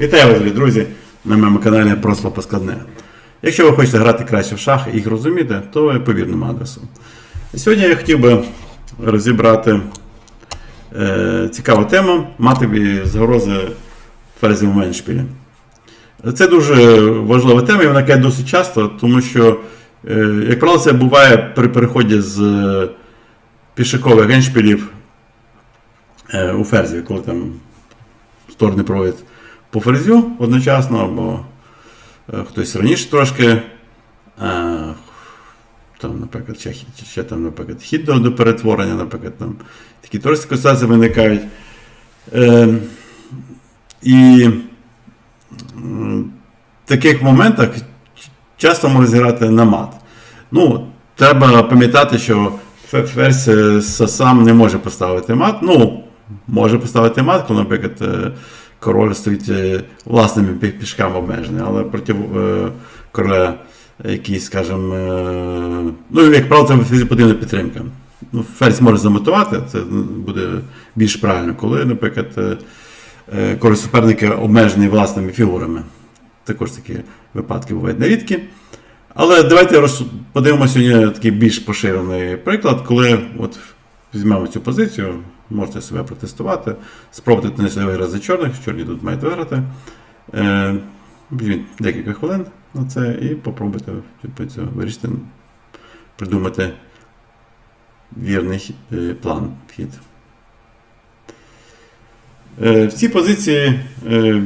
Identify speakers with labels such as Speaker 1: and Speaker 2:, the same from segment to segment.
Speaker 1: Вітаю вас, друзі, на моєму каналі Просто Поскладне. Якщо ви хочете грати краще в шахи і їх розуміти, то по вірному адресу. Сьогодні я хотів би розібрати е, цікаву тему матові загрози ферзів меншпілі. Це дуже важлива тема, і вона каже досить часто, тому що, е, як правило, це буває при переході з е, пішакових геншпілів е, у ферзі, коли там сторони проводять по ферзю одночасно, або е, хтось раніше трошки. е, Там, наприклад, ще, ще там, наприклад, хід до, до перетворення, наприклад, там такі теж ситуації виникають. Е, і в таких моментах часто може зіграти на мат. Ну, треба пам'ятати, що фе- ферзь сам не може поставити мат. Ну, може поставити мат, коли, наприклад, король стоїть е, власними пішками обмежений, але проти е, короля якийсь, скажімо, е, ну, як правило, це ферзі підтримка. Ну, ферзь може замотувати, це буде більш правильно, коли, наприклад, король суперника обмежений власними фігурами. Також такі випадки бувають нерідкі. Але давайте подивимося сьогодні такий більш поширений приклад, коли от візьмемо цю позицію, можете себе протестувати, спробуйте не виграти за чорних, чорні тут мають виграти. Е, декілька хвилин на це і попробуйте вирішити, придумати вірний е, план вхід. Е, в цій позиції е,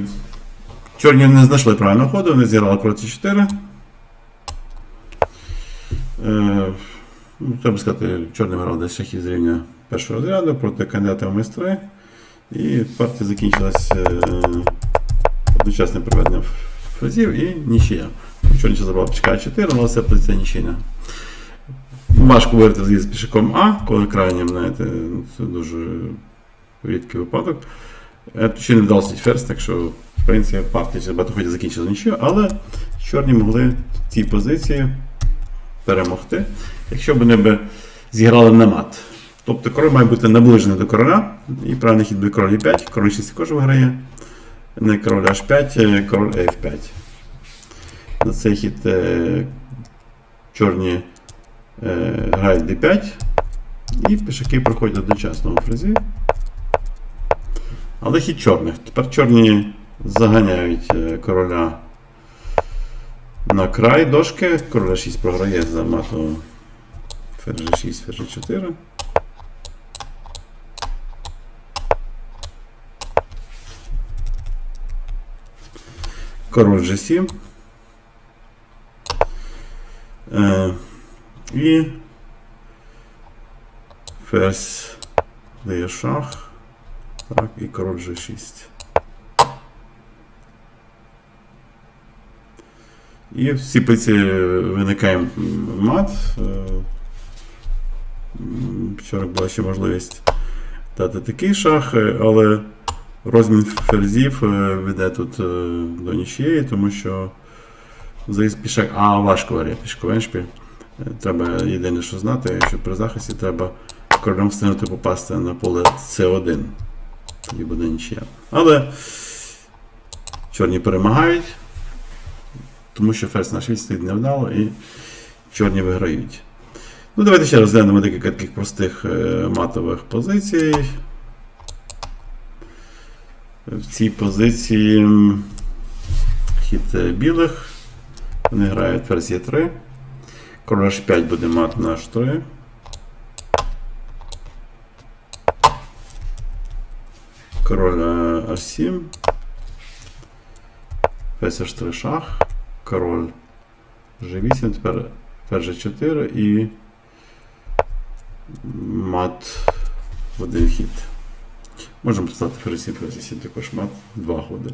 Speaker 1: чорні не знайшли правильного ходу, вони зіграли проти 4. Е, ну, треба сказати, чорний грав десь шахи з першого розряду проти кандидата в майстри. І партія закінчилась е, одночасним проведенням фразів і нічия. Чорні ще забрав пішка 4, але це позиція нічийна. Важко виграти з пішаком А, коли крайнім, знаєте, це дуже рідкий випадок. Е, ще не вдалося ферзь, так що, в принципі, партія через багато ходів закінчила нічого, але чорні могли в цій позиції перемогти, якщо б вони б зіграли на мат. Тобто король має бути наближений до короля, і правильний хід буде король e5, король 6 також виграє, не король h5, е, король f5. На цей хід е, чорні е, грають d5, і пішаки проходять одночасно у фрезі. Але хід чорних. Тепер чорні заганяють короля на край дошки. Король 6 програє за мату ферзь 6, ферзь 4. Король G7. Е, і ферзь дає шах. Так, і король G6. І в цій позиції виникає мат. Е, Вчора була ще можливість дати такий шах, але розмін ферзів е, веде тут е, до нічиєї, тому що заїзд пішак, а важко варіє пішковеншпіль. Треба єдине, що знати, що при захисті треба королем встигнути попасти на поле С1. Тоді буде нічия. Але чорні перемагають, тому що ферзь на 6 стоїть невдало і чорні виграють. Ну, давайте ще розглянемо декілька таких простих е, матових позицій. В цій позиції хід е, білих. Вони грають ферзь Е3. Король H5 буде мат на H3. Король е, H7. Ферзь H3 шах. Король G8, тепер ферзь G4 і мат в один хід. Можемо 7, ферзь 7 також мат, два ходи.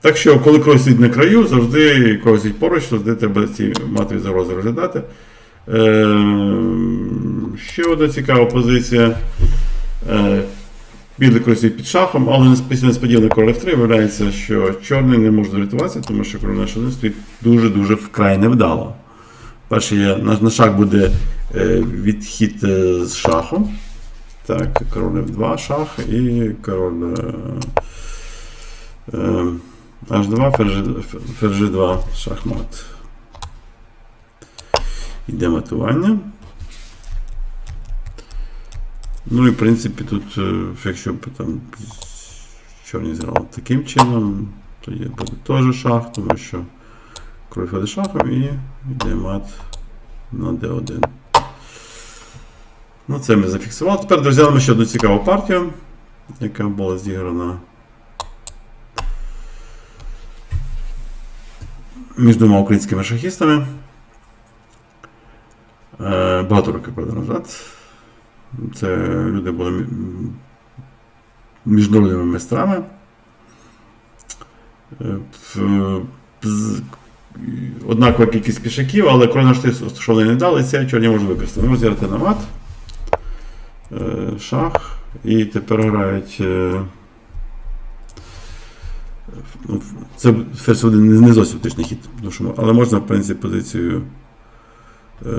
Speaker 1: Так що, коли когось на краю, завжди когось поруч, завжди треба ці матові загрози розглядати. Е, ще одна цікава позиція. Е, Білий король під шахом, але несподівано несподівано король F3 виявляється, що чорний не може врятуватися, тому що король наш 1 стоїть дуже-дуже вкрай невдало. На, на шах буде е, відхід е, з шахом. Так, король F2 шах і король. Е, Е, H2, ферзь, ферзь 2, шахмат. Іде матування. Ну і в принципі тут, е, якщо б там чорні зіграли таким чином, то є буде теж шах, тому що кроль ходить шахом і йде мат на d1. Ну, це ми зафіксували. Тепер розглянемо ще одну цікаву партію, яка була зіграна між двома українськими шахістами. Е, Багато років правда, назад. Це люди були міжнародними майстрами. Е, Однакова кількість пішаків, але кроме що вони не дали, це чорні можуть використати. Можуть зіграти на мат, е, шах, і тепер грають. е, Це ферзь один не- не зовсім точний хід, але можна, в принципі, позицію. е,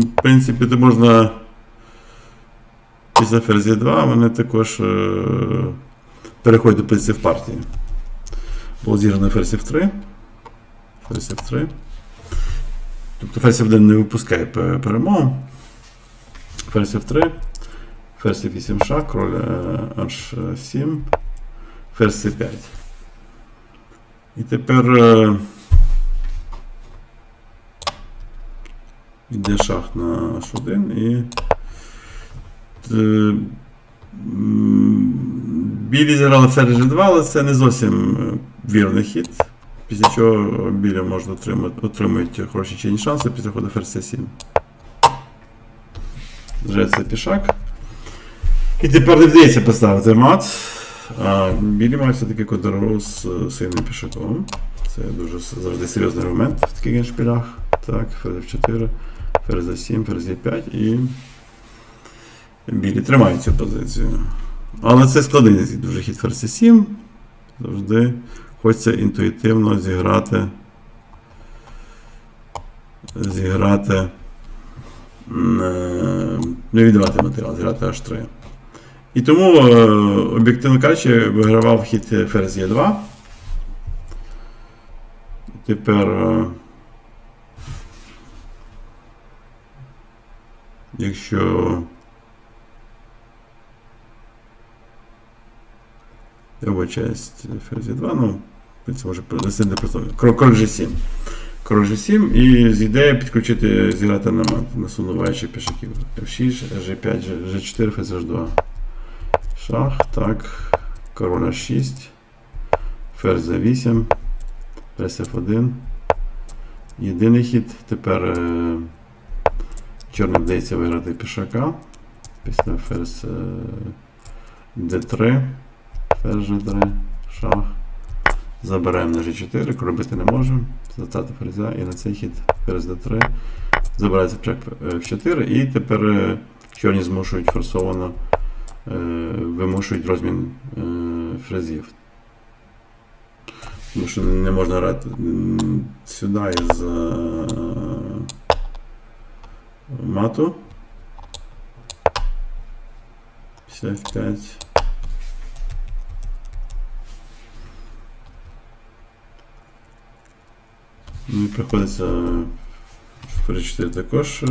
Speaker 1: В принципі, то можна після ферзі 2 вони також е, переходять до позиції в партії. Було зіграно ферзь F3. Ферзь F3. Тобто ферзь F1 не випускає перемогу. Ферзь F3. Ферзь F8 шах, король е, H7. Ферзь C5. І тепер е, йде шах на H1 і е, білі зіграли ферзь G2, але це не зовсім е, вірний хід. Після чого білі можна отримати, отримують хороші чинні шанси після ходу ферзь C7. Вже це пішак. І тепер не вдається поставити мат. А білі мають все-таки контроль з е, сильним пішаком. Це дуже завжди серйозний аргумент в таких геншпілях. Так, ферзь 4, ферзь 7, ферзь 5 і білі тримають цю позицію. Але це складний дуже хід ферзь 7. Завжди хочеться інтуїтивно зіграти. Зіграти. е, Не віддавати матеріал, зіграти H3. І тому, е, об'єктивно кажучи, вигравав хід ферзь Е2. Тепер. е, Якщо. Я вибачаюсь, ферзь Е2, ну, це може не. Кро- Король G7. Король G7 і з ідеєю підключити, зіграти на мат, насунуваючи пішаків. F6, G5, G- G4, ферзь H2. Шах, так. Король H6. Ферзь за8. Ферзь F1. Єдиний хід. Тепер е, чорним вдається виграти пішака. Після ферзь е, D3. Ферзь G3. Шах. Забираємо на G4, робити не можемо. Застати ферзя і на цей хід ферзь D3. Забирається пішак F4 і тепер е, чорні змушують форсовано е, вимушують розмін е, фрезів. Тому що не можна грати сюди із е, мату. 55. Ну і приходиться 4 також е,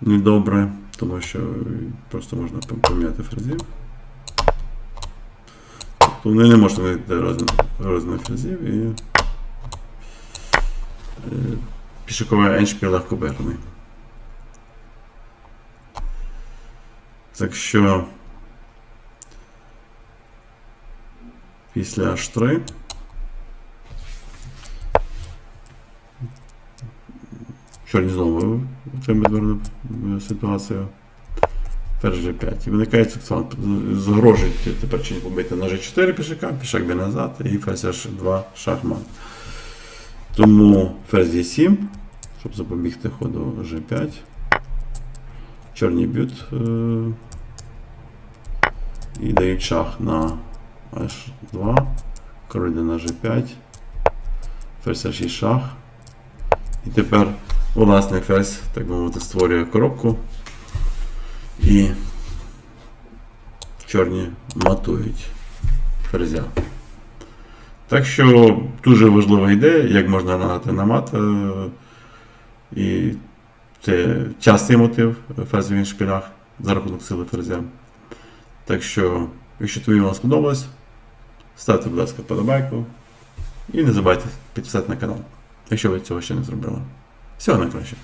Speaker 1: недобре, тому що просто можна пом- поміняти фрезів. Тобто вони не можуть вийти розмір, фрезів і е, пішоковий еншпіль легкоберний. Так що після H3 чорні знову отримують дверну ситуацію. Ферзь G5. І виникає саксон. Загрожують тепер чи побити на G4 пішака, пішак би назад і ферзь H2 шахмат. Тому ферзь E7, щоб запобігти ходу G5. Чорні б'ють. е, І дають шах на H2. Король на G5. Ферзь H6 шах. І тепер власний ферзь, так би мовити, створює коробку. І чорні матують ферзя. Так що дуже важлива ідея, як можна грати на мат. е, І це частий мотив в ферзових шпілях за рахунок сили ферзя. Так що, якщо тобі вам сподобалось, ставте, будь ласка, подобайку. І не забувайте підписати на канал, якщо ви цього ще не зробили. Всього найкращого.